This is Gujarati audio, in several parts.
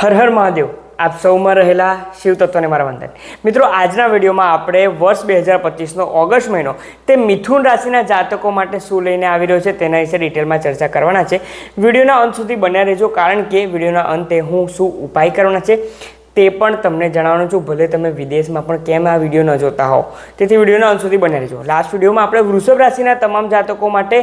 હર હર મહાદેવ. આપ સૌમાં રહેલા શિવ તત્વને મારા વંદન. મિત્રો, આજના વિડીયોમાં આપણે વર્ષ બે હજાર પચીસનો ઓગસ્ટ મહિનો તે મિથુન રાશિના જાતકો માટે શું લઈને આવી રહ્યો છે તેના વિશે ડિટેલમાં ચર્ચા કરવાના છે. વિડીયોના અંત સુધી બન્યા રહેજો, કારણ કે વિડીયોના અંતે હું શું ઉપાય કરવાના છે તે પણ તમને જણાવવાનું છું, ભલે તમે વિદેશમાં પણ કેમ આ વીડિયો ન જોતા હો. તેથી વિડીયોના અંત સુધી બને રહેજો. લાસ્ટ વિડીયોમાં આપણે વૃષભ રાશિના તમામ જાતકો માટે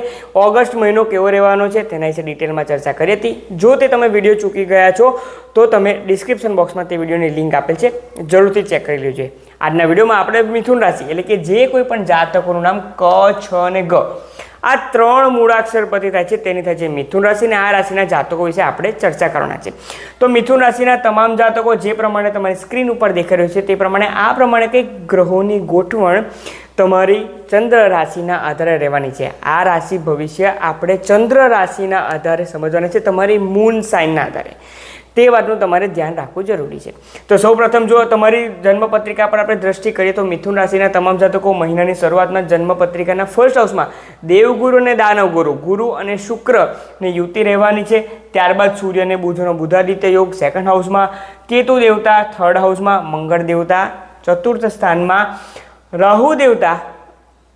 ઓગસ્ટ મહિનો કેવો રહેવાનો છે તેના વિશે ડિટેલમાં ચર્ચા કરી હતી. જો તે તમે વીડિયો ચૂકી ગયા છો, તો તમે ડિસ્ક્રિપ્શન બોક્સમાં તે વિડીયોની લિંક આપેલ છે. જરૂરથી ચેક કરી લેજો. આજના વિડીયોમાં આપણે મિથુન રાશિ, એટલે કે જે કોઈ પણ જાતકોનું નામ ક, છ અને ગ. આ ત્રણ મૂળાક્ષર પતિ થાય છે, તેની થાય છે મિથુન રાશિને આ રાશિના જાતકો વિશે આપણે ચર્ચા કરવાના છે. તો મિથુન રાશિના તમામ જાતકો જે પ્રમાણે તમારી સ્ક્રીન ઉપર દેખાઈ રહ્યું છે, તે પ્રમાણે આ પ્રમાણે કંઈક ગ્રહોની ગોઠવણ તમારી ચંદ્ર રાશિના આધારે રહેવાની છે. આ રાશિ ભવિષ્ય આપણે ચંદ્ર રાશિના આધારે સમજવાના છે, તમારી મૂન સાઇનના આધારે. તે વાતનું તમારે ધ્યાન રાખવું જરૂરી છે. તો સૌપ્રથમ જો તમારી જન્મપત્રિકા પર આપણે દ્રષ્ટિ કરીએ તો મિથુન રાશિના તમામ જાતકો મહિનાની શરૂઆતમાં જન્મપત્રિકાના ફર્સ્ટ હાઉસમાં દેવગુરુ અને દાનવગુરુ, ગુરુ અને શુક્રની યુતિ રહેવાની છે. ત્યારબાદ સૂર્ય અને બુધનો બુધાદિત્ય યોગ સેકન્ડ હાઉસમાં કેતુ દેવતા થર્ડ હાઉસમાં મંગળ દેવતા ચતુર્થ સ્થાનમાં રાહુ દેવતા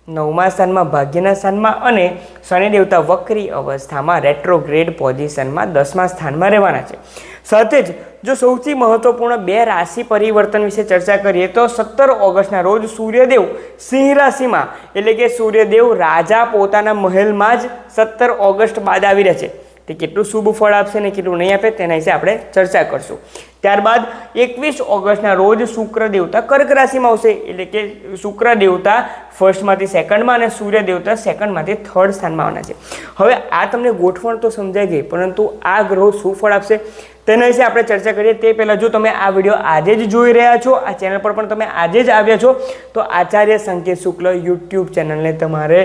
નવમા સ્થાનમાં, ભાગ્યના સ્થાનમાં અને શનિ દેવતા વક્રી અવસ્થામાં રેટ્રોગ્રેડ પોઝિશનમાં દસમા સ્થાનમાં રહેવાના છે. સાથે જ જો સૌથી મહત્વપૂર્ણ બે રાશિ પરિવર્તન વિશે ચર્ચા કરીએ તો સત્તર ઓગસ્ટના રોજ સૂર્યદેવ સિંહ રાશિમાં, એટલે કે સૂર્યદેવ રાજા પોતાના મહેલમાં જ સત્તર ઓગસ્ટ બાદ આવી રહ્યા છે. તે કેટલું શુભ ફળ આપશે ને કેટલું નહીં આપે તેના વિશે આપણે ચર્ચા કરશું. ત્યારબાદ એકવીસ ઓગસ્ટના રોજ શુક્ર દેવતા કર્ક રાશિમાં આવશે. એટલે કે શુક્ર દેવતા ફર્સ્ટમાંથી સેકન્ડમાં અને સૂર્ય દેવતા સેકન્ડમાંથી થર્ડ સ્થાનમાં આવવાના છે. હવે આ તમને ગોઠવણ તો સમજાઈ ગઈ, પરંતુ આ ગ્રહો શું ફળ આપશે. તેના વિશે આપણે ચર્ચા કરીએ. તે પહેલાં જો તમે આ વીડિયો આજે જ જોઈ રહ્યા છો, આ ચેનલ પર પણ તમે આજે જ આવ્યા છો, તો આચાર્ય સંકેત શુક્લ યુટ્યુબ ચેનલને તમારે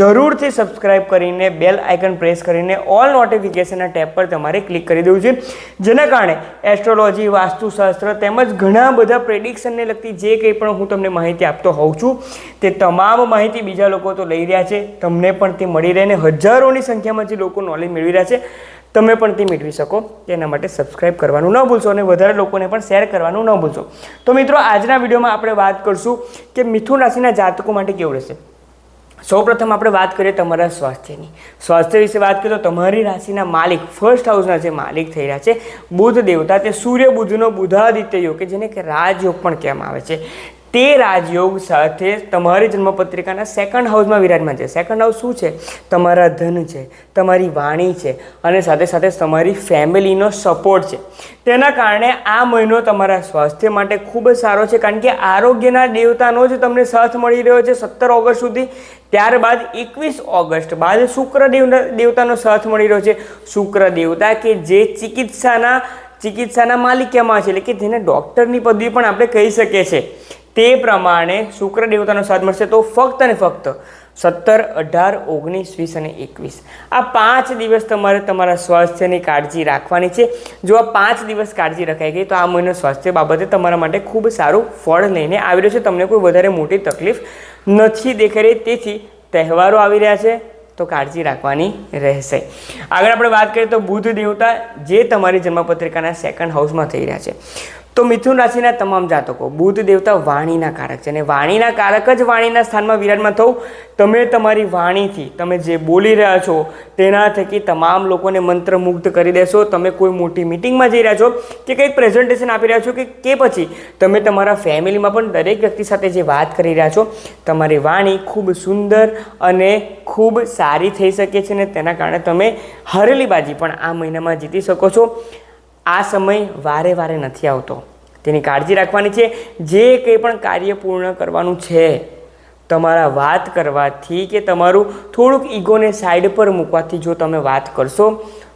જરૂરથી સબસ્ક્રાઇબ કરીને બેલ આઇકન પ્રેસ કરીને ઓલ નોટિફિકેશનના ટેબ પર તમારે ક્લિક કરી દેવું છે. જેના કારણે એસ્ટ્રોલોજી વાસ્તુશાસ્ત્ર તેમજ ઘણા બધા પ્રેડિક્શનને લગતી જે કંઈ પણ હું તમને માહિતી આપતો હોઉં છું, તે તમામ માહિતી બીજા લોકો તો લઈ રહ્યા છે. તમને પણ તે મળી રહે ને હજારોની સંખ્યામાં જે લોકો નોલેજ મેળવી રહ્યા છે. તમે પણ તે મેળવી શકો. તેના માટે સબસ્ક્રાઇબ કરવાનું ન ભૂલશો અને વધારે લોકોને પણ શેર કરવાનું ન ભૂલશો. તો મિત્રો, આજના વિડીયોમાં આપણે વાત કરશું કે મિથુન રાશિના જાતકો માટે કેવું રહેશે? સૌપ્રથમ આપણે વાત કરીએ તમારા સ્વાસ્થ્યની. સ્વાસ્થ્ય વિશે વાત કરીએ તો તમારી રાશિના માલિક ફર્સ્ટ હાઉસના જે માલિક થઈ રહ્યા છે, બુધ દેવતા, તે સૂર્ય, બુધનો બુધાદિત્ય યોગ કે જેને કે રાજયોગ પણ કહેવામાં આવે છે. તે રાજયોગ સાથે તમારી જન્મપત્રિકાના સેકન્ડ હાઉસમાં વિરાજમાન છે. સેકન્ડ હાઉસ શું છે? તમારા ધન છે, તમારી વાણી છે અને સાથે સાથે તમારી ફેમિલીનો સપોર્ટ છે. તેના કારણે આ મહિનો તમારા સ્વાસ્થ્ય માટે ખૂબ જ સારો છે. કારણ કે આરોગ્યના દેવતાનો જ તમને સાથ મળી રહ્યો છે સત્તર ઓગસ્ટ સુધી. ત્યારબાદ એકવીસ ઓગસ્ટ બાદ શુક્ર દેવ, દેવતાનો સાથ મળી રહ્યો છે. શુક્ર દેવતા કે જે ચિકિત્સાના ચિકિત્સાના માલિકામાં છે. એટલે કે જેને ડૉક્ટરની પદવી પણ આપણે કહી શકીએ છીએ. તે પ્રમાણે શુક્ર દેવતાનો સ્વાદ મળશે તો ફક્ત અને ફક્ત સત્તર અઢાર ઓગણીસ વીસ અને એકવીસ. આ પાંચ દિવસ તમારે તમારા સ્વાસ્થ્યની કાળજી રાખવાની છે. જો આ પાંચ દિવસ કાળજી રખાઈ ગઈ તો આ મહિનો સ્વાસ્થ્ય બાબતે તમારા માટે ખૂબ સારું ફળ લઈને આવી રહ્યું છે. તમને કોઈ વધારે મોટી તકલીફ નથી દેખાઈ રહી. તેથી તહેવારો આવી રહ્યા છે તો કાળજી રાખવાની રહેશે. આગળ આપણે વાત કરીએ તો બુધ દેવતા જે તમારી જન્મપત્રિકાના સેકન્ડ હાઉસમાં થઈ રહ્યા છે. તો મિથુન રાશિના તમામ જાતકો, બુધ દેવતા વાણીના કારક છે. અને વાણીના કારક જ વાણીના સ્થાનમાં વિરાજમાં થવું, તમે તમારી વાણીથી, તમે જે બોલી રહ્યા છો, તેના થકી તમામ લોકોને મંત્રમુગ્ધ કરી દેશો. તમે કોઈ મોટી મિટિંગમાં જઈ રહ્યા છો કે કંઈક પ્રેઝન્ટેશન આપી રહ્યા છો કે કે પછી તમે તમારા ફેમિલીમાં પણ દરેક વ્યક્તિ સાથે જે વાત કરી રહ્યા છો, તમારી વાણી ખૂબ સુંદર અને ખૂબ સારી થઈ શકે છે અને તેના કારણે તમે હરેલી બાજી પણ આ મહિનામાં જીતી શકો છો. આ સમય વારે વારે નથી આવતો. તેની કાળજી રાખવાની છે. જે કંઈ પણ કાર્ય પૂર્ણ કરવાનું છે, તમારા વાત કરવાથી કે તમારું થોડુંક ઈગોને સાઈડ પર મૂકવાથી જો તમે વાત કરશો,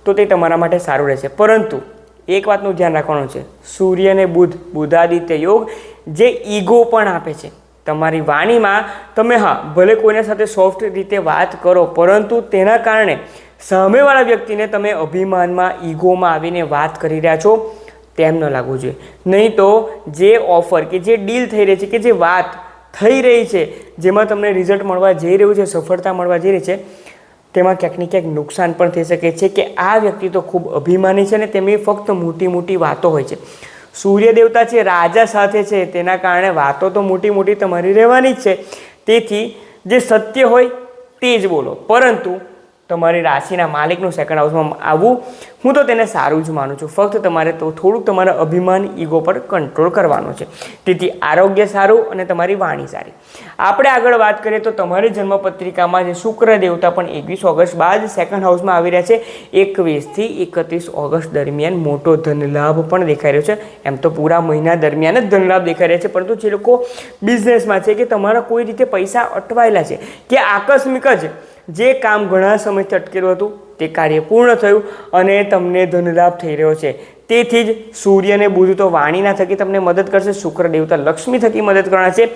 તો તે તમારા માટે સારું રહેશે. પરંતુ એક વાતનું ધ્યાન રાખવાનું છે. સૂર્ય અને બુધ, બુધાદિત્ય યોગ જે ઈગો પણ આપે છે. તમારી વાણીમાં તમે હા, ભલે કોઈના સાથે સોફ્ટ રીતે વાત કરો, પરંતુ તેના કારણે સામેવાળા વ્યક્તિને તમે અભિમાનમાં, ઈગોમાં આવીને વાત કરી રહ્યા છો, તેમ ન લાગવું જોઈએ. નહીં તો જે ઓફર કે જે ડીલ થઈ રહી છે કે જે વાત થઈ રહી છે, જેમાં તમને રિઝલ્ટ મળવા જઈ રહ્યું છે, સફળતા મળવા જઈ રહી છે, તેમાં ક્યાંક ને ક્યાંક નુકસાન પણ થઈ શકે છે કે આ વ્યક્તિ તો ખૂબ અભિમાની છે ને તેમની ફક્ત મોટી મોટી વાતો હોય છે. સૂર્ય દેવતા છે, રાજા સાથે છે, તેના કારણે વાતો તો મોટી મોટી તમારી રહેવાની જ છે. તેથી જે સત્ય હોય તે જ બોલો. પરંતુ તમારી રાશિના માલિકનું સેકન્ડ હાઉસમાં આવવું હું તો તેને સારું જ માનું છું. ફક્ત તમારે તો થોડુંક તમારા અભિમાન ઈગો પર કંટ્રોલ કરવાનો છે. તેથી આરોગ્ય સારું અને તમારી વાણી સારી. આપણે આગળ વાત કરીએ તો તમારી જન્મપત્રિકામાં જે શુક્ર દેવતા પણ એકવીસ ઓગસ્ટ બાદ સેકન્ડ હાઉસમાં આવી રહ્યા છે. એકવીસથી એકત્રીસ ઓગસ્ટ દરમિયાન મોટો ધનલાભ પણ દેખાઈ રહ્યો છે. એમ તો પૂરા મહિના દરમિયાન જ ધનલાભ દેખાઈ રહ્યા છે. પરંતુ જે લોકો બિઝનેસમાં છે કે તમારા કોઈ રીતે પૈસા અટવાયેલા છે, કે આકસ્મિક જ જે કામ ઘણા સમયથી અટકેલું હતું, તે કાર્ય પૂર્ણ થયું અને તમને ધનલાભ થઈ રહ્યો છે. તેથી જ સૂર્યને બુધ તો વાણીના થકી તમને મદદ કરશે, શુક્ર દેવતા લક્ષ્મી થકી મદદ કરવાના છે.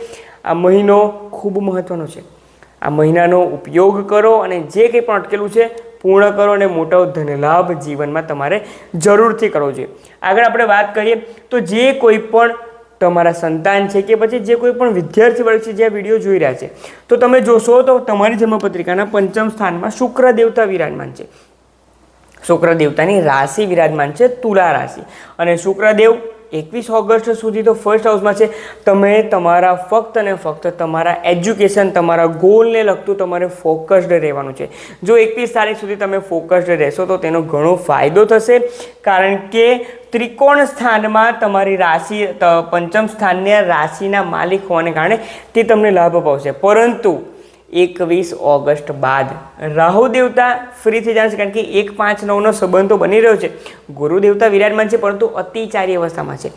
આ મહિનો ખૂબ મહત્વનો છે. આ મહિનાનો ઉપયોગ કરો અને જે કંઈ પણ અટકેલું છે, પૂર્ણ કરો અને મોટો ધનલાભ જીવનમાં તમારે જરૂરથી કરવો જોઈએ. આગળ આપણે વાત કરીએ, તો જે કોઈ પણ તમારા સંતાન છે કે પછી જે કોઈ પણ વિદ્યાર્થી વર્ગ છે જે આ વીડિયો જોઈ રહ્યા છે, તો તમે જોશો તો તમારી જન્મપત્રિકાના પંચમ સ્થાનમાં શુક્ર દેવતા વિરાજમાન છે. શુક્ર દેવતાની રાશિ વિરાજમાન છે તુલા રાશિ. અને શુક્રદેવ એકવીસ ઓગસ્ટ સુધી તો ફર્સ્ટ હાઉસમાં છે. તમે તમારા ફક્ત અને ફક્ત તમારા એજ્યુકેશન તમારા ગોલને લગતું તમારે ફોકસ્ડ રહેવાનું છે. જો એકવીસ તારીખ સુધી તમે ફોકસ્ડ રહેશો તો તેનો ઘણો ફાયદો થશે. કારણ કે ત્રિકોણ સ્થાનમાં તમારી રાશિ પંચમ સ્થાનને રાશિના માલિક હોવાને કારણે તે તમને લાભ અપાવશે. પરંતુ એકવીસ ઓગસ્ટ બાદ. રાહુ દેવતા ફ્રી થઈ જશે કારણ કે એક પાંચ નવનો સંબંધ તો બની રહ્યો છે. ગુરુ દેવતા વિરાજમાન છે પરંતુ અતિચારી અવસ્થામાં છે.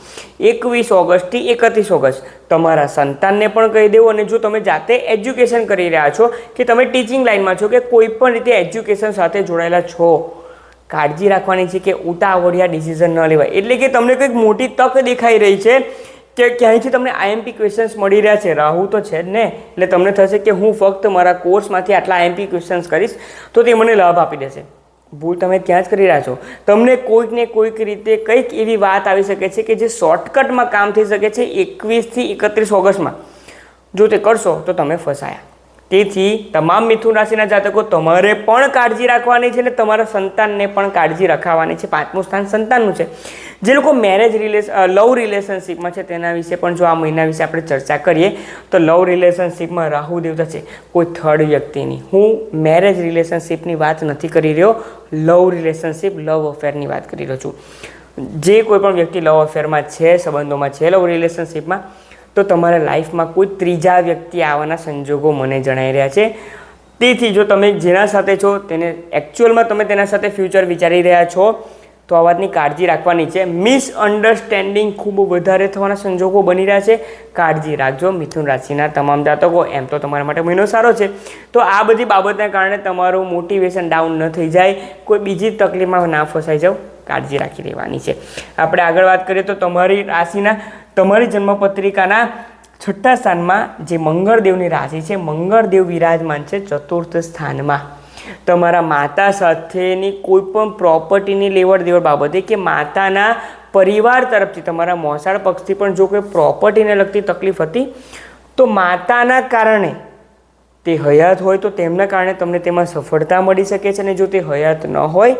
એકવીસ ઓગસ્ટથી એકત્રીસ ઓગસ્ટ. તમારા સંતાનને પણ કહી દેવું અને જો તમે જાતે એજ્યુકેશન કરી રહ્યા છો કે તમે ટીચિંગ લાઇનમાં છો કે કોઈ પણ રીતે એજ્યુકેશન સાથે જોડાયેલા છો, કાળજી રાખવાની છે કે ઉતાવળિયા ડિસિઝન ન લેવાય. એટલે કે તમને કંઈક મોટી તક દેખાઈ રહી છે કે ક્યાંયથી તમને આઈએમપી ક્વેશ્ચન્સ મળી રહ્યા છે? રાહુ તો છે જ ને. એટલે તમને થશે કે હું ફક્ત મારા કોર્સમાંથી આટલા આઈએમપી ક્વેશ્ચન્સ કરીશ, તો તે મને લાભ આપી દેશે. ભૂલ તમે ત્યાં જ કરી રહ્યા છો. તમને કોઈક ને કોઈક રીતે કંઈક એવી વાત આવી શકે છે કે જે શોર્ટકટમાં કામ થઈ શકે છે એકવીસથી એકત્રીસ ઓગસ્ટમાં. જો તે કરશો, તો તમે ફસાયા. તેથી તમામ મિથુન રાશિના જાતકો તમારે પણ કાળજી રાખવાની છે અને તમારા સંતાનને પણ કાળજી રખાવાની છે. પાંચમું સ્થાન સંતાનનું છે. જે લોકો મેરેજ રિલેશ લવ રિલેશનશિપમાં છે તેના વિશે પણ જો આ મહિના વિશે આપણે ચર્ચા કરીએ, તો લવ રિલેશનશિપમાં રાહુ દેવતા છે. કોઈ થર્ડ વ્યક્તિની. હું મેરેજ રિલેશનશિપની વાત નથી કરી રહ્યો. લવ રિલેશનશિપ લવ અફેરની વાત કરી રહ્યો છું. જે કોઈ પણ વ્યક્તિ લવ અફેરમાં છે, સંબંધોમાં છે લવ રિલેશનશિપમાં તો તમારા લાઈફમાં કોઈ ત્રીજા વ્યક્તિ આવવાના સંજોગો મને જણાઈ રહ્યા છે. તેથી જો તમે જેના સાથે છો, તેને એકચ્યુઅલમાં તમે તેના સાથે ફ્યુચર વિચારી રહ્યા છો, તો આ વાતની કાળજી રાખવાની છે. મિસઅન્ડરસ્ટેન્ડિંગ ખૂબ વધારે થવાના સંજોગો બની રહ્યા છે. કાળજી રાખજો, મિથુન રાશિના તમામ જાતકો, એમ તો તમારા માટે મહિનો સારો છે. તો આ બધી બાબતના કારણે તમારું મોટિવેશન ડાઉન ન થઈ જાય, કોઈ બીજી તકલીફમાં ના ફસાઈ જાવ કાળજી રાખી લેવાની છે. આપણે આગળ વાત કરીએ તો તમારી રાશિના તમારી જન્મપત્રિકાના છઠ્ઠા સ્થાનમાં જે મંગળદેવની રાશિ છે, મંગળદેવ વિરાજમાન છે ચતુર્થ સ્થાનમાં. તમારા માતા સાથેની કોઈ પણ પ્રોપર્ટીની લેવડ દેવડ બાબતે કે માતાના પરિવાર તરફથી, તમારા મોસાળ પક્ષથી પણ જો કોઈ પ્રોપર્ટીને લગતી તકલીફ હતી, તો માતાના કારણે તે હયાત હોય તો તેમના કારણે તમને તેમાં સફળતા મળી શકે છે અને જો તે હયાત ન હોય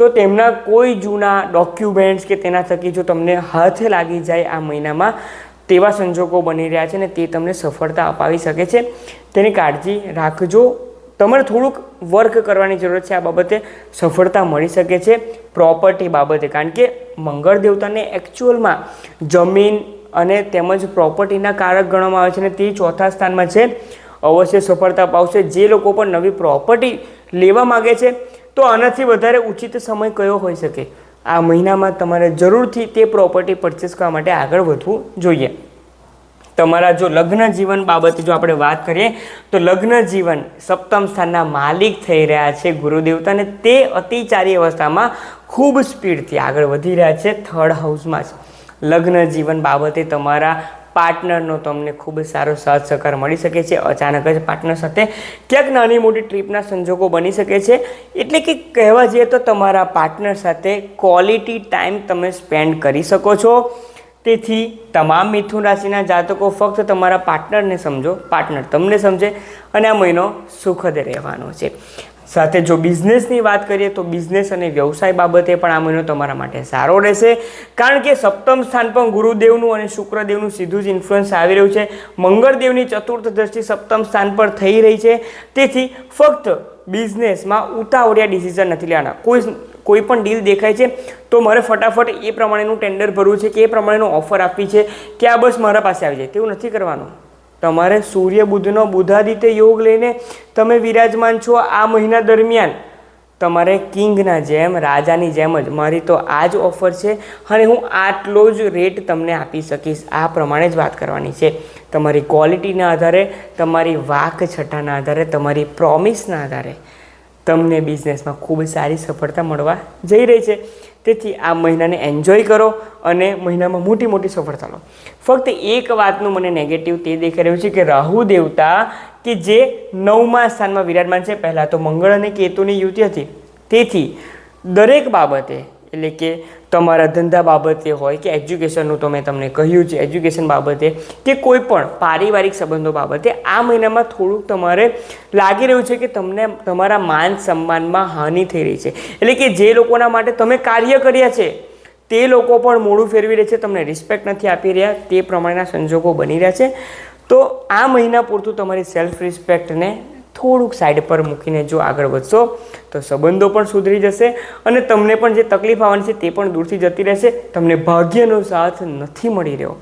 તો તેમના કોઈ જૂના ડોક્યુમેન્ટ્સ કે તેના થકી જો તમને હાથે લાગી જાય આ મહિનામાં, તેવા સંજોગો બની રહ્યા છે ને તે તમને સફળતા અપાવી શકે છે. તેની કાળજી રાખજો. તમારે થોડુંક વર્ક કરવાની જરૂર છે. આ બાબતે સફળતા મળી શકે છે પ્રોપર્ટી બાબતે. કારણ કે મંગળ દેવતાને એકચ્યુઅલમાં જમીન અને તેમજ પ્રોપર્ટીના કારક ગણવામાં આવે છે અને તે ચોથા સ્થાનમાં છે. અવશ્ય સફળતા પાવશે. જે લોકો પણ નવી પ્રોપર્ટી લેવા માગે છે તો આનાથી વધારે ઉચિત સમય કયો હોઈ શકે? આ મહિનામાં તમારે જરૂરથી તે પ્રોપર્ટી પરચેસ કરવા માટે આગળ વધવું જોઈએ. તમારા જો લગ્ન જીવન બાબતે જો આપણે વાત કરીએ, તો લગ્ન જીવન સપ્તમ સ્થાનના માલિક થઈ રહ્યા છે ગુરુદેવતા અને તે અતિચારી અવસ્થામાં ખૂબ સ્પીડથી આગળ વધી રહ્યા છે થર્ડ હાઉસમાં જ. લગ્ન જીવન બાબતે તમારા પાર્ટનરનો તમને ખૂબ જ સારો સાથ સહકાર મળી શકે છે. અચાનક જ પાર્ટનર સાથે ક્યાંક નાની મોટી ટ્રીપના સંજોગો બની શકે છે. એટલે કે કહેવા જઈએ તો તમારા પાર્ટનર સાથે ક્વોલિટી ટાઈમ તમે સ્પેન્ડ કરી શકો છો. તેથી તમામ મિથુન રાશિના જાતકો ફક્ત તમારા પાર્ટનરને સમજો. પાર્ટનર તમને સમજે અને આ મહિનો સુખદ રહેવાનો છે. સાથે જો બિઝનેસની વાત કરીએ તો બિઝનેસ અને વ્યવસાય બાબતે પણ આ મહિનો તમારા માટે સારો રહેશે. કારણ કે સપ્તમ સ્થાન પણ ગુરુદેવનું અને શુક્રદેવનું સીધું જ ઇન્ફ્લુઅન્સ આવી રહ્યું છે. મંગળદેવની ચતુર્થ દ્રષ્ટિ સપ્તમ સ્થાન પર થઈ રહી છે. તેથી ફક્ત બિઝનેસમાં ઉતાવળિયા ડિસિઝન નથી લેવાના. કોઈ કોઈ પણ ડીલ દેખાય છે, તો મારે ફટાફટ એ પ્રમાણેનું ટેન્ડર ભરવું છે કે એ પ્રમાણેનું ઓફર આપવી છે કે આ બસ મારા પાસે આવી જાય. તેવું નથી કરવાનું. તમારે સૂર્ય બુધનો બુધાદિત્ય યોગ લઈને તમે વિરાજમાન છો આ મહિના દરમિયાન. તમારે કિંગના જેમ, રાજાની જેમ જ. મારી તો આ જ ઓફર છે અને હું આટલો જ રેટ તમને આપી શકીશ. આ પ્રમાણે જ વાત કરવાની છે. તમારી ક્વોલિટીના આધારે, તમારી વાક છઠ્ઠાના આધારે, તમારી પ્રોમિસના આધારે તમને બિઝનેસમાં ખૂબ સારી સફળતા મળવા જઈ રહી છે. તેથી આ મહિનાને એન્જોય કરો અને મહિનામાં મોટી મોટી સફળતા લો. ફક્ત એક વાતનું મને નેગેટિવ તે દેખાઈ રહ્યું છે કે રાહુ દેવતા, કે જે નવમા સ્થાનમાં વિરાજમાન છે, પહેલાં તો મંગળ અને કેતુની યુતિ હતી. તેથી દરેક બાબતે, એટલે કે તમારા ધંધા બાબતે હોય કે એજ્યુકેશનનું તો મેં તમને કહ્યું છે, એજ્યુકેશન બાબતે કે કોઈ પણ પારિવારિક સંબંધો બાબતે આ મહિનામાં થોડુંક તમારે લાગી રહ્યું છે કે તમને તમારા માન સન્માનમાં હાનિ થઈ રહી છે. એટલે કે જે લોકોના માટે તમે કાર્ય કર્યા છે, તે લોકો પણ મોડું ફેરવી રહે છે, તમને રિસ્પેક્ટ નથી આપી રહ્યા, તે પ્રમાણેના સંજોગો બની રહ્યા છે. તો આ મહિના પૂરતું તમારી સેલ્ફ રિસ્પેક્ટને થોડુંક સાઈડ પર મૂકીને જો આગળ વધશો, તો સંબંધો પણ સુધરી જશે અને તમને પણ જે તકલીફ આવવાની છે તે પણ દૂરથી જતી રહેશે. તમને ભાગ્યનો સાથ નથી મળી રહ્યો.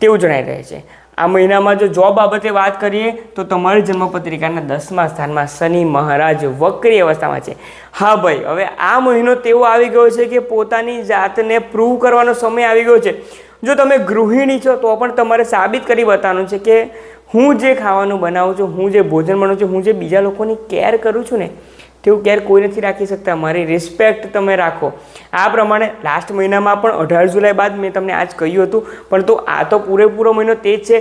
તેવું જણાઈ રહે છે. આ મહિનામાં જો જોબ બાબતે વાત કરીએ, તો તમારી જન્મપત્રિકાના દસમા સ્થાનમાં શનિ મહારાજ વક્રી અવસ્થામાં છે. હા ભાઈ, હવે આ મહિનો તેવો આવી ગયો છે કે પોતાની જાતને પ્રૂવ કરવાનો સમય આવી ગયો છે. જો તમે ગૃહિણી છો, તો પણ તમારે સાબિત કરી બતાવવાનું છે કે હું જે ખાવાનું બનાવું છું, હું જે ભોજન બનાવું છું, હું જે બીજા લોકોની કેર કરું છું ને, તેવું કેર કોઈ નથી રાખી શકતા. મારી રિસ્પેક્ટ તમે રાખો. આ પ્રમાણે લાસ્ટ મહિનામાં પણ અઢાર જુલાઈ બાદ મેં તમને આજ કહ્યું હતું, પણ તો આ તો પૂરેપૂરો મહિનો તે જ છે.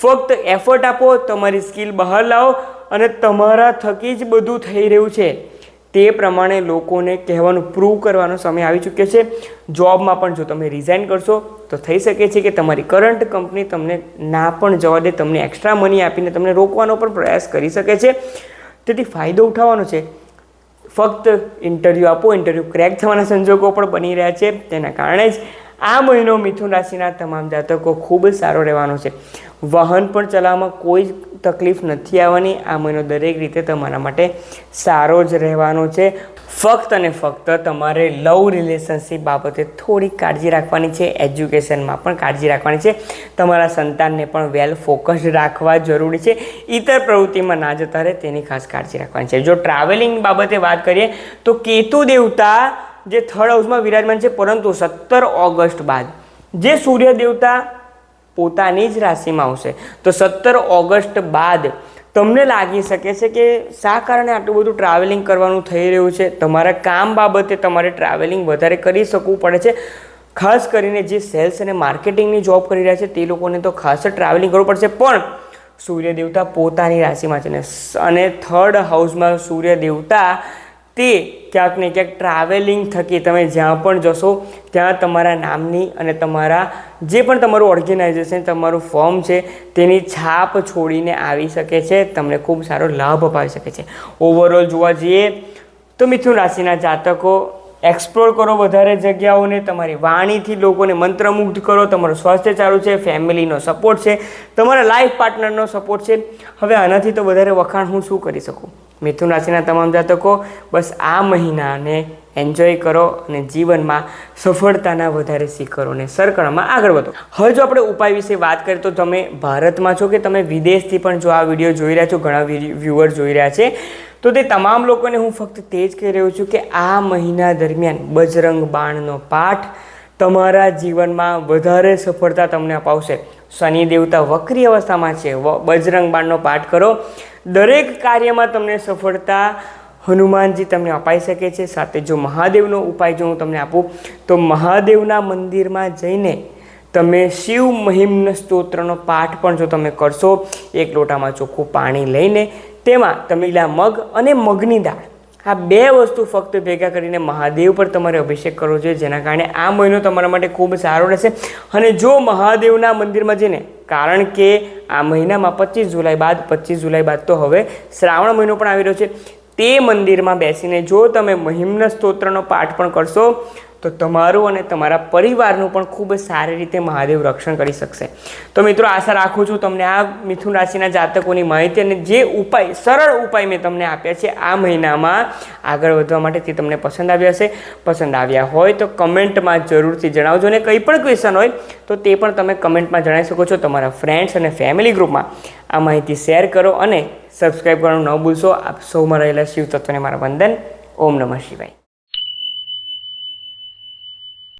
ફક્ત એફર્ટ આપો, તમારી સ્કિલ બહાર લાવો અને તમારા થકી જ બધું થઈ રહ્યું છે. તે પ્રમાણે લોકોને કહેવાનું પ્રૂવ કરવાનો સમય આવી ચૂક્યો છે. જોબમાં પણ જો તમે રિઝાઇન કરશો, તો થઈ શકે છે કે તમારી કરંટ કંપની તમને ના પણ જવા દે, તમને એક્સ્ટ્રા મની આપીને તમને રોકવાનો પણ પ્રયાસ કરી શકે છે. તેથી ફાયદો ઉઠાવવાનો છે. ફક્ત ઇન્ટરવ્યૂ આપો ઇન્ટરવ્યૂ ક્રેક થવાના સંજોગો પણ બની રહ્યા છે. તેના કારણે જ આ મહિનો મિથુન રાશિના તમામ જાતકો ખૂબ જ સારો રહેવાનો છે. વાહન પણ ચલાવવામાં કોઈ તકલીફ નથી આવવાની. આ મહિનો દરેક રીતે તમારા માટે સારો જ રહેવાનો છે. ફક્ત અને ફક્ત તમારે લવ રિલેશનશિપ બાબતે થોડી કાળજી રાખવાની છે. એજ્યુકેશનમાં પણ કાળજી રાખવાની છે. તમારા સંતાનને પણ વેલ ફોકસ્ડ રાખવા જરૂરી છે. ઇતર પ્રવૃત્તિમાં ના જતા રહે તેની ખાસ કાળજી રાખવાની છે. જો ટ્રાવેલિંગ બાબતે વાત કરીએ તો કેતુ દેવતા જે થર્ડ હાઉસમાં વિરાજમાન છે, પરંતુ સત્તર ઓગસ્ટ બાદ જે સૂર્ય દેવતા પોતાની જ રાશિમાં આવશે. તો સત્તર ઓગસ્ટ બાદ તમને લાગી શકે છે કે શા કારણે આટલું બધું ટ્રાવેલિંગ કરવાનું થઈ રહ્યું છે? તમારા કામ બાબતે તમારે ટ્રાવેલિંગ વધારે કરી શકવું પડે છે. ખાસ કરીને જે સેલ્સ અને માર્કેટિંગની જોબ કરી રહ્યા છે, તે લોકોને તો ખાસ ટ્રાવેલિંગ કરવું પડશે. પણ સૂર્ય દેવતા પોતાની રાશિમાં છે ને, અને થર્ડ હાઉસમાં સૂર્ય દેવતા તે ક્યાંક ને ક્યાંક ટ્રાવેલિંગ થકી તમે જ્યાં પણ જશો, ત્યાં તમારા નામની અને તમારા જે પણ તમારું ઓર્ગેનાઇઝેશન તમારું ફોર્મ છે, તેની છાપ છોડીને આવી શકે છે, તમને ખૂબ સારો લાભ અપાવી શકે છે. ઓવરઓલ જોવા જઈએ, તો મિથુન રાશિના જાતકો એક્સપ્લોર કરો વધારે જગ્યાઓને, તમારી વાણીથી લોકોને મંત્રમુગ્ધ કરો, તમારું સ્વાસ્થ્ય સારું છે ફેમિલીનો સપોર્ટ છે, તમારા લાઈફ પાર્ટનરનો સપોર્ટ છે. હવે આનાથી તો વધારે વખાણ હું શું કરી શકું? મિથુન રાશિના તમામ જાતકો બસ આ મહિનાને એન્જોય કરો અને જીવનમાં સફળતાના વધારે શિખરોને અને સરકણમાં આગળ વધો. હવે જો આપણે ઉપાય વિશે વાત કરીએ તો તમે ભારતમાં છો કે તમે વિદેશથી પણ જો આ વીડિયો જોઈ રહ્યા છો, ઘણા વ્યૂઅર જોઈ રહ્યા છે, તો તે તમામ લોકોને હું ફક્ત તે જ કહી રહ્યો છું કે આ મહિના દરમિયાન બજરંગ બાણનો પાઠ તમારા જીવનમાં વધારે સફળતા તમને અપાવશે. શનિ દેવતા વક્રી અવસ્થામાં છે. બજરંગ બાણનો પાઠ કરો. દરેક કાર્યમાં તમને સફળતા હનુમાનજી તમને અપાઈ શકે છે. સાથે જો મહાદેવનો ઉપાય જો હું તમને આપું, તો મહાદેવના મંદિરમાં જઈને તમે શિવ મહિમ્ન સ્તોત્રનો પાઠ પણ જો તમે કરશો, એક લોટામાં ચોખ્ખું પાણી લઈને તેમાં તમે મગ અને મગની દાળ આ બે વસ્તુ ફક્ત ભેગા કરીને મહાદેવ પર તમારે અભિષેક કરવો જોઈએ, જેના કારણે આ મહિનો તમારા માટે ખૂબ સારો રહેશે. અને જો મહાદેવના મંદિરમાં જઈને, કારણ કે આ મહિનામાં પચીસ જુલાઈ બાદ, પચીસ જુલાઈ બાદ તો હવે શ્રાવણ મહિનો પણ આવી રહ્યો છે, તે મંદિરમાં બેસીને જો તમે મહિમ્ન સ્તોત્રનો પાઠ પણ કરશો તો તમારું અને તમારા પરિવારનું પણ ખૂબ સારી રીતે મહાદેવ રક્ષણ કરી શકશે. તો મિત્રો, આશા રાખું છું તમને આ મિથુન રાશિના જાતકોની માહિતી અને જે ઉપાય, સરળ ઉપાય મેં તમને આપ્યા છે, આ મહિનામાં આગળ વધવા માટે તે તમને પસંદ આવ્યા હશે. પસંદ આવ્યા હોય તો કમેન્ટમાં જરૂરથી જણાવજો અને કંઈ પણ ક્વેશ્ચન હોય તો તે પણ તમે કમેન્ટમાં જણાવી શકો છો. તમારા ફ્રેન્ડ્સ અને ફેમિલી ગ્રુપમાં આ માહિતી શેર કરો અને સબસ્ક્રાઈબ કરવાનું ન ભૂલશો. આપ સૌમાં રહેલા શિવ તત્વને મારા વંદન. ઓમ નમઃ શિવાય.